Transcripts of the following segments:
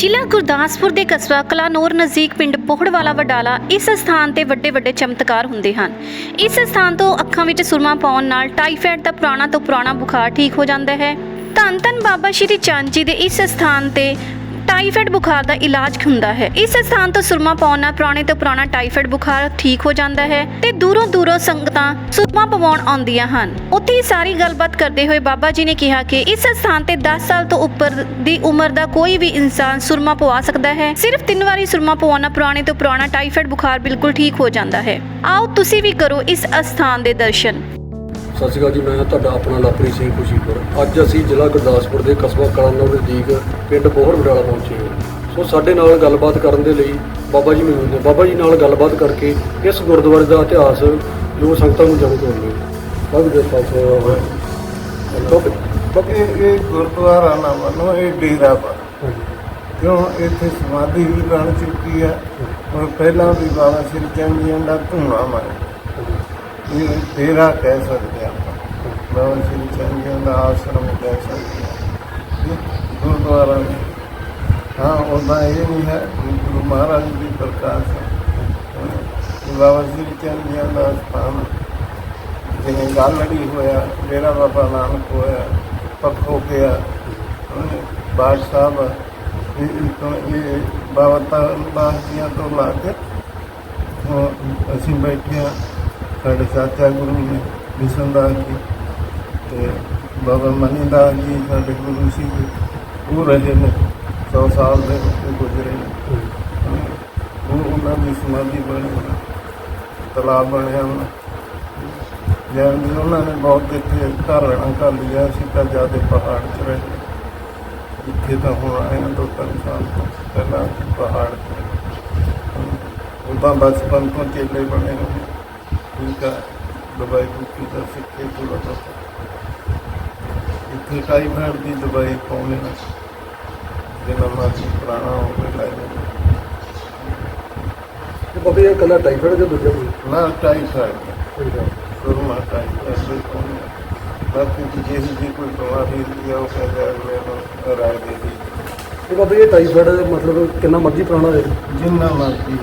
ਜ਼ਿਲ੍ਹਾ ਗੁਰਦਾਸਪੁਰ ਦੇ ਕਸਬਾ ਕਲਾਨੌਰ ਨਜ਼ਦੀਕ ਪਿੰਡ ਬੋਹੜਵਾਲਾ ਵਡਾਲਾ ਇਸ ਸਥਾਨ ਤੇ ਵੱਡੇ ਵੱਡੇ ਚਮਤਕਾਰ ਹੁੰਦੇ ਹਨ। ਇਸ ਸਥਾਨ ਤੋਂ ਅੱਖਾਂ ਵਿੱਚ ਸੁਰਮਾ ਪਾਉਣ ਨਾਲ ਟਾਈਫਾਇਡ ਦਾ ਪੁਰਾਣਾ ਤੋਂ ਪੁਰਾਣਾ ਬੁਖਾਰ ਠੀਕ ਹੋ ਜਾਂਦਾ ਹੈ। ਧੰਨ ਧੰਨ ਬਾਬਾ ਸ਼੍ਰੀ ਚੰਦ ਜੀ ਦੇ ਇਸ ਸਥਾਨ ਤੇ ਟਾਈਫਾਇਡ ਬੁਖਾਰ ਦਾ ਇਲਾਜ ਹੁੰਦਾ ਹੈ। ਇਸ ਸਥਾਨ ਤੋਂ ਸੁਰਮਾ ਪਾਉਣ ਨਾਲ ਪੁਰਾਣੇ ਤੋਂ ਪੁਰਾਣਾ ਟਾਈਫਾਇਡ ਬੁਖਾਰ ਠੀਕ ਹੋ ਜਾਂਦਾ ਹੈ ਤੇ ਦੂਰੋਂ ਦੂਰੋਂ ਸੰਗਤਾਂ ਸੁਰਮਾ ਪਵਾਉਣ ਆਉਂਦੀਆਂ ਹਨ। ਉੱਥੇ ਹੀ ਸਾਰੀ ਗੱਲਬਾਤ ਕਰਦੇ ਹੋਏ ਬਾਬਾ ਜੀ ਨੇ ਕਿਹਾ ਕਿ ਇਸ ਸਥਾਨ ਤੇ 10 ਸਾਲ ਤੋਂ ਉੱਪਰ ਦੀ ਉਮਰ ਦਾ ਕੋਈ ਵੀ ਇਨਸਾਨ ਸੁਰਮਾ ਪਵਾ ਸਕਦਾ ਹੈ। ਸਿਰਫ ਤਿੰਨ ਵਾਰੀ ਸੁਰਮਾ ਪਵਾਉਣਾ ਪੁਰਾਣੇ ਤੋਂ ਪੁਰਾਣਾ ਟਾਈਫਾਇਡ ਬੁਖਾਰ ਬਿਲਕੁਲ ਠੀਕ ਹੋ ਜਾਂਦਾ ਹੈ। ਆਓ ਤੁਸੀਂ ਵੀ ਕਰੋ ਇਸ ਅਸਥਾਨ ਦੇ ਦਰਸ਼ਨ। ਸਤਿ ਸ਼੍ਰੀ ਅਕਾਲ ਜੀ, ਮੈਂ ਤੁਹਾਡਾ ਆਪਣਾ ਲਾਪਰੀ ਸਿੰਘ ਖੁਸ਼ੀਪੁਰ ਅੱਜ ਅਸੀਂ ਜ਼ਿਲ੍ਹਾ ਗੁਰਦਾਸਪੁਰ ਦੇ ਕਸਬਾ ਕਲਾਨੌਰ ਨਜ਼ਦੀਕ ਪਿੰਡ ਬੋਹਰ ਬਡਾਲਾ ਪਹੁੰਚੇ ਹਾਂ। ਸੋ ਸਾਡੇ ਨਾਲ ਗੱਲਬਾਤ ਕਰਨ ਦੇ ਲਈ ਬਾਬਾ ਜੀ ਮੌਜੂਦ ਨੇ। ਬਾਬਾ ਜੀ ਨਾਲ ਗੱਲਬਾਤ ਕਰਕੇ ਇਸ ਗੁਰਦੁਆਰੇ ਦਾ ਇਤਿਹਾਸ ਜੋ ਸੰਗਤਾਂ ਨੂੰ ਜਾਣੂ ਕਰਾਉਣਗੇ ਬਾਬਾ ਜੀ ਦਾ ਬਾਬੇ ਇਹ ਗੁਰਦੁਆਰਾ ਨਾ ਮੰਨੋ, ਇਹ ਡੇਰਾ ਵਾ। ਕਿਉਂ? ਇੱਥੇ ਸਮਾਧੀ ਵੀ ਬਣ ਚੁੱਕੀ ਹੈ ਔਰ ਪਹਿਲਾਂ ਵੀ ਬਾਬਾ ਸ਼੍ਰੀ ਚੰਦ ਜੀ ਦਾ ਧੂਣਾ ਮਾਰੇ ਇਹ ਡੇਰਾ ਕਹਿ ਸਕਦੇ ਆਪਾਂ। ਬਾਬਾ ਸ਼੍ਰੀ ਚੰਦ ਜੀ ਦਾ ਆਸ਼ਰਮ ਕਹਿ ਸਕਦੇ ਹਾਂ। ਗੁਰਦੁਆਰਾ ਹਾਂ ਉਹਦਾ ਇਹ ਨਹੀਂ ਹੈ ਕਿ ਗੁਰੂ ਮਹਾਰਾਜ ਦੀ ਪ੍ਰਕਾਸ਼ ਬਾਬਾ ਸ਼੍ਰੀ ਚੰਦ ਜੀ ਦਾ ਸਥਾਨ ਜਿਵੇਂ ਗਾਲੜੀ ਹੋਇਆ, ਡੇਰਾ ਬਾਬਾ ਨਾਨਕ ਹੋਇਆ, ਪੱਖੋ ਗਿਆ ਬਾਦ ਸਾਹਿਬ ਇਹ ਤੋਂ ਇਹ ਬਾਬਾ ਤਾਰਨ ਜੀਆਂ ਤੋਂ ਲਾ ਕੇ ਅਸੀਂ ਬੈਠੇ ਹਾਂ। ਸਾਡੇ ਚਾਚਾ ਗੁਰੂ ਨੇ ਵਿਸ਼ਨਦਾਸ ਜੀ। ਤੇ ਬਾਬਾ ਮਨੀਦਾਸ ਜੀ ਸਾਡੇ ਗੁਰੂ ਸੀ ਉਹ ਰਹੇ ਨੇ 100 ਸਾਲ ਦੇ ਉੱਤੇ ਗੁਜ਼ਰੇ ਨੇ। ਉਹ ਉਹਨਾਂ ਦੀ ਸਮਾਧੀ ਬਣੀ ਤਲਾਬ ਬਣਿਆ ਉਹਨਾਂ ਜੈਨ ਜੀ ਉਹਨਾਂ ਨੇ ਬਹੁਤ ਇੱਥੇ ਘਰ ਰਹਿਣਾ ਕਰ ਲਿਆ ਸੀ ਤਾਂ ਜ਼ਿਆਦਾ ਪਹਾੜ 'ਚ ਰਹੇ ਇੱਥੇ ਤਾਂ ਹੁਣ ਆਏ ਹਾਂ ਦੋ ਤਿੰਨ ਸਾਲ ਤੋਂ, ਪਹਿਲਾਂ ਪਹਾੜ 'ਤੇ। ਉਹ ਤਾਂ ਬਚਪਨ ਤੋਂ ਚੇਲੇ ਬਣੇ ਨੇ। ਠੀਕ ਆ, ਦਵਾਈ ਬੂਟੀ ਦਾ ਸਿੱਖੇ ਥੋੜਾ ਬਹੁਤ ਇੱਥੇ ਟਾਈਫਾਇਡ ਦੀ ਦਵਾਈ ਪਾਉਣੇ ਨਾ ਜਿੰਨਾ ਮਰਜ਼ੀ ਪੁਰਾਣਾ ਹੋਵੇ ਲੈ ਲੈਣਾ ਤੇ ਬਾਬਾ ਇਹ ਕੱਲਾ ਟਾਈਫਾਇਡ ਜਾਂ ਦੂਜਾ ਕੋਈ? ਨਾ ਟਾਈਫਾਇਡ ਸੁਰਮਾ ਟਾਈਫਾਇਡ ਦੇ ਪਾਉਣੇ ਬਾਕੀ ਜੇ ਜੀ ਕੋਈ ਬਿਮਾਰੀ ਹੁੰਦੀ ਆ ਉਹ ਕਹਿੰਦਾ ਨੂੰ ਰਾਏ ਦੇ ਦੀ। ਇਹ ਬਾਬਾ ਇਹ ਟਾਈਫਾਇਡ ਮਤਲਬ ਕਿੰਨਾ ਮਰਜ਼ੀ ਪੁਰਾਣਾ ਹੋਵੇ? ਜਿੰਨਾ ਮਰਜ਼ੀ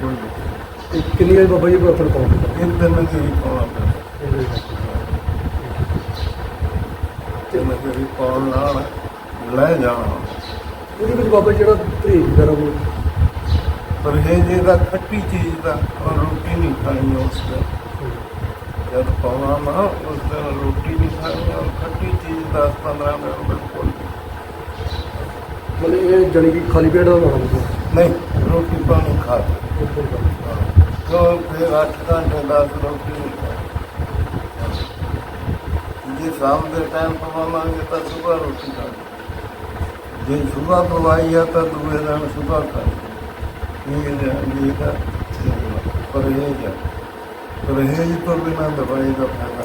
ਕੋਈ ਨਹੀਂ। ਇਹ ਕਿੰਨੀ ਵਾਰੀ ਬਾਬਾ ਜੀ ਆਪਣ ਪਾਉਂਦੇ? ਇੱਕ ਦਿਨ ਦੀ ਪਾਉਣਾ ਪੈਂਦਾ। ਤੇ ਮੈਂ ਜਿਹੜੀ ਪਾਉਣ ਨਾਲ ਲੈ ਜਾਣਾ ਉਹਦੇ ਵਿੱਚ ਬਾਬਾ ਜਿਹੜਾ ਪਰਹੇਜ਼ ਵਗੈਰਾ ਉਹ? ਪਰ ਇਹ ਜਿਹੜਾ ਖੱਟੀ ਚੀਜ਼ ਦਾ ਔਰ ਰੋਟੀ ਨਹੀਂ ਖਾਣੀ ਉਸ ਦਾ ਜਦ ਪਾਉਣਾ ਨਾ ਉਸ ਦਿਨ ਰੋਟੀ ਨਹੀਂ ਖਾਣੀ ਔਰ ਖੱਟੀ ਚੀਜ਼ 10 15 ਮਿੰਟ ਬਿਲਕੁਲ। ਮਤਲਬ ਇਹ ਜਾਣੀ ਕਿ ਖਾਲੀ ਪੇਟ ਦਾ ਹੋਣਾ ਨਹੀਂ ਰੋਟੀ ਪਾਣੀ ਖਾ। ਕਿਉਂ? ਫਿਰ 8 ਘੰਟੇ 10 ਰੋਟੀ ਨਹੀਂ ਖਾਣੀ। ਜੇ ਸ਼ਾਮ ਦੇ ਟਾਈਮ ਪਵਾਵਾਂਗੇ ਤਾਂ ਸਵੇਰ ਰੋਟੀ ਖਾਣੀ ਜੇ ਸਵੇਰ ਪਵਾਈ ਆ ਤਾਂ ਦੂਏ ਦਿਨ ਸਵੇਰ ਖਾਣੀ ਇਹ ਇਹ ਤਾਂ ਪਰਹੇਜ ਪਰਹੇਜ ਤੋਂ ਬਿਨਾਂ ਦਵਾਈ ਦਾ ਫਾਇਦਾ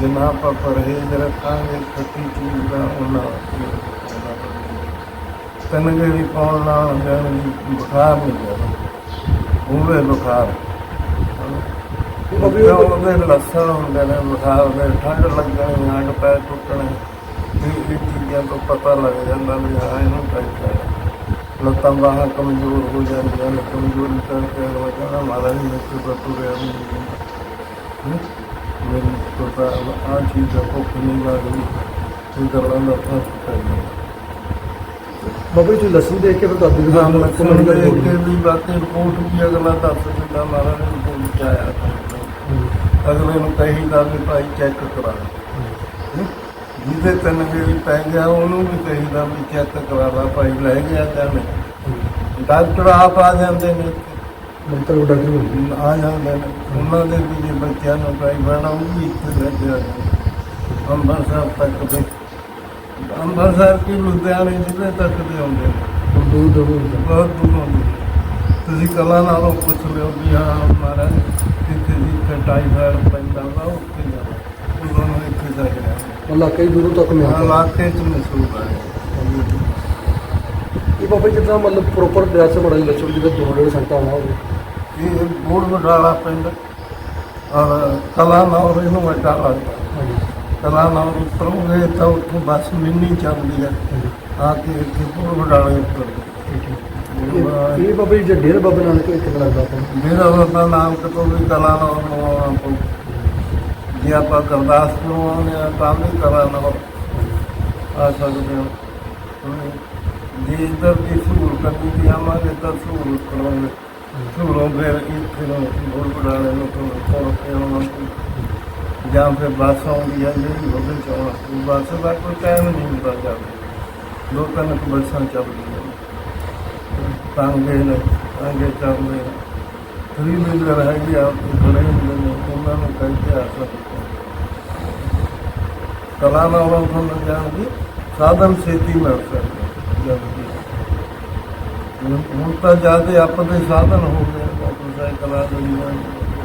ਜਿੰਨਾ ਆਪਾਂ ਪਰਹੇਜ ਰੱਖਾਂਗੇ, ਖੱਟੀ ਚੀਜ਼ ਦਾ ਉਹਨਾਂ ਤਨਗੇ ਵੀ ਪਾਉਣ ਨਾਲ ਜਾਨ ਬੁਖਾਰ ਨਹੀਂ ਜਾਂਦਾ ਬੁਖਾਰ। ਉਹਦੇ ਲੱਛਣ ਹੁੰਦੇ ਨੇ ਬੁਖਾਰ ਦੇ ਠੰਡ ਲੱਗਣੀ ਹੱਡ ਪੈਰ ਟੁੱਟਣੇ। ਇਹ ਇਹ ਚੀਜ਼ਾਂ ਤੋਂ ਪਤਾ ਲੱਗ ਜਾਂਦਾ ਵੀ ਹਾਂ ਇਹਨੂੰ ਟਾਈਫਾਇਡ ਹੈ ਲੱਤਾਂ ਬਾਹਾਂ ਕਮਜ਼ੋਰ ਹੋ ਜਾਂਦੀਆਂ ਨੇ ਕਮਜ਼ੋਰੀ ਕਰਕੇ ਅਗਲਾ ਕਹਿੰਦਾ ਮਾਰਾ ਜੀ ਮੇਰੇ ਤੋਂ ਤੁਰਿਆ ਵੀ ਨਹੀਂ ਪਤਾ ਆ ਚੀਜ਼ ਦਾ ਭੁੱਖ ਨਹੀਂ ਲੱਗਦੀ ਇਹ ਦਾ ਬਾਬਾ ਜੀ ਲੱਸਣ ਦੇਖ ਕੇ ਫਿਰ ਵੀ ਬਾਕੀ ਰਿਪੋਰਟ ਵੀ ਅਗਲਾ ਦੱਸ ਦਿੰਦਾ ਮਾਰਾ ਨੇ ਰਿਪੋਰਟ ਆਇਆ। ਤਾਂ। ਅਗਲੇ ਨੂੰ ਕਹੀਦਾ ਵੀ ਭਾਈ ਚੈੱਕ ਕਰਾ ਜਿਹਦੇ ਤਿੰਨ ਵੀ ਪੈ ਗਿਆ ਉਹਨੂੰ ਵੀ ਕਹੀਦਾ ਵੀ ਚੈੱਕ ਕਰਾ ਲਾ ਭਾਈ ਲੈ ਗਿਆ ਜਾਂ ਨਹੀਂ ਡਾਕਟਰ ਆਪ ਆ ਜਾਂਦੇ ਨੇ ਮੰਤਰ ਉਹ ਡਾਕਟਰ ਆ ਜਾਂਦੇ ਨੇ। ਉਹਨਾਂ ਦੇ ਵੀ ਜੇ ਬੱਚਿਆਂ ਨੂੰ ਭਾਈ ਬਣਾ ਉਹ ਵੀ ਇੱਥੇ ਲੈ ਜਾਂਦੇ ਅੰਮ੍ਰਿਤਸਰ ਤੱਕ ਵੀ ਅੰਮ੍ਰਿਤਸਰ ਕੀ ਲੁਧਿਆਣੇ ਜ਼ਿਲ੍ਹੇ ਤੱਕ ਦੇ ਆਉਂਦੇ ਨੇ। ਦੂਰ ਬਹੁਤ ਦੂਰੋਂ ਦੀ ਤੁਸੀਂ ਕਲਾ ਨਾਲੋਂ ਪੁੱਛ ਲਿਓ ਵੀ ਹਾਂ ਮਹਾਰਾਜ ਇੱਥੇ ਜੀ ਇੱਥੇ ਟਾਈਫਾਇਡ ਪੈਂਦਾ ਵਾ ਉੱਥੇ ਜਾਣਾ ਉਹਨਾਂ ਨੂੰ ਇੱਥੇ ਜਾ ਕੇ ਰਹਿਣਾ ਕਈ ਦੂਰੋਂ ਤੱਕ ਮਿਲਦਾ ਇਲਾਕੇ ਚ ਮਸ਼ਹੂਰ ਹੈ ਇਹ ਬਾਬਾ ਜੀ ਜਿੱਦਾਂ ਮਤਲਬ ਪ੍ਰੋਪਰ ਡਰੈਸ ਬੜਾ ਲੱਛਣ ਜਿਹਦੇ ਦੋ ਡੇਢ ਘੰਟਾ ਆਉਣਾ ਹੋਵੇ ਇਹ ਬੋੜ ਵਡਾਲਾ ਪਿੰਡ। ਔਰ ਕਲਾ ਨਾਲੋਂ ਇਹਨੂੰ ਵੱਡਾ ਲੱਗਦਾ ਹਾਂਜੀ। ਕਲਾ ਨਾਲੋਂ ਉਤਰੋਂਗੇ ਤਾਂ ਉੱਥੋਂ ਬੱਸ ਮਿੰਨੀ ਚੱਲਦੀ ਹੈ ਆ ਕੇ ਇੱਥੇ ਪੂਰ ਬਡਾਲੇ ਉੱਤਰ ਇਹ ਇਹ ਬਾਬਾ ਜੀ ਜੇ ਡੇਰ ਬਾਬਾ ਲੱਗਦਾ ਆਪਾਂ ਨੂੰ। ਨਾਮ ਕਿਤੋਂ ਵੀ ਕਲਾ ਨਾ ਆਪਾਂ ਜੇ ਆਪਾਂ ਗੁਰਦਾਸਪੁਰ ਨੂੰ ਆਉਂਦੇ ਤਾਂ ਵੀ ਕਲਾ ਨਾ ਆ ਸਕਦੇ ਹਾਂ। ਜੇ ਇੱਧਰ ਦੀ ਸਹੂਲਤ ਕਰਨੀ ਆਵਾਂਗੇ ਤਾਂ ਸਹੂਲਤ ਕਰਾਂਗੇ। ਸਹੂਲੋਂ ਫਿਰ ਇੱਥੇ ਨੂੰ ਬੋਲ ਬਡਾਲੇ ਨੂੰ ਤੋਂ ਕੋਲ ਕੇ ਆਉਣਾ ਜਾਂ ਫਿਰ ਬੱਸ ਆਉਂਦੀ ਹੈ ਜਿਹੜੀ ਉਹਦੇ ਚ ਆਉਣਾ ਬੱਸ ਦਾ ਕੋਈ ਟਾਈਮ ਨਹੀਂ ਹੁੰਦਾ ਜਾਂਦੇ ਦੋ ਤਿੰਨ ਬੱਸਾਂ ਚੱਲਦੀਆਂ। ਤਾਂਗੇ ਨੇ ਤਾਂਗੇ ਚੱਲਦੇ ਫਰੀ ਮਿਲਰ ਹੈਗੀ ਆ ਬੜੇ ਹੁੰਦੇ ਨੇ ਉਹਨਾਂ ਨੂੰ ਕਹਿੰਦੇ ਆ ਸਕਦੇ ਕਲਾ ਨਾਲ ਤੁਹਾਨੂੰ ਜਾਣ ਸਾਧਨ ਛੇਤੀ ਮਿਲ ਸਕਦੇ ਜਦ ਹੁਣ ਤਾਂ ਜ਼ਿਆਦਾ ਆਪਣੇ ਸਾਧਨ ਹੋ ਗਏ ਮੋਟਰਸਾਈਕਲ ਆ ਗਈਆਂ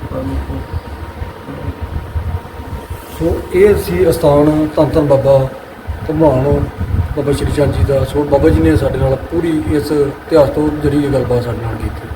ਤੁਹਾਨੂੰ ਸੋ ਇਹ ਸੀ ਅਸਥਾਨ ਧੰਨ ਧੰਨ ਬਾਬਾ ਭਗਵਾਨ ਬਾਬਾ ਸ਼੍ਰੀ ਚੰਦ ਜੀ ਦਾ ਸੋ ਬਾਬਾ ਜੀ ਨੇ ਸਾਡੇ ਨਾਲ ਪੂਰੀ ਇਸ ਇਤਿਹਾਸ ਤੋਂ ਜਿਹੜੀ ਗੱਲਬਾਤ ਸਾਡੇ ਨਾਲ ਕੀਤੀ।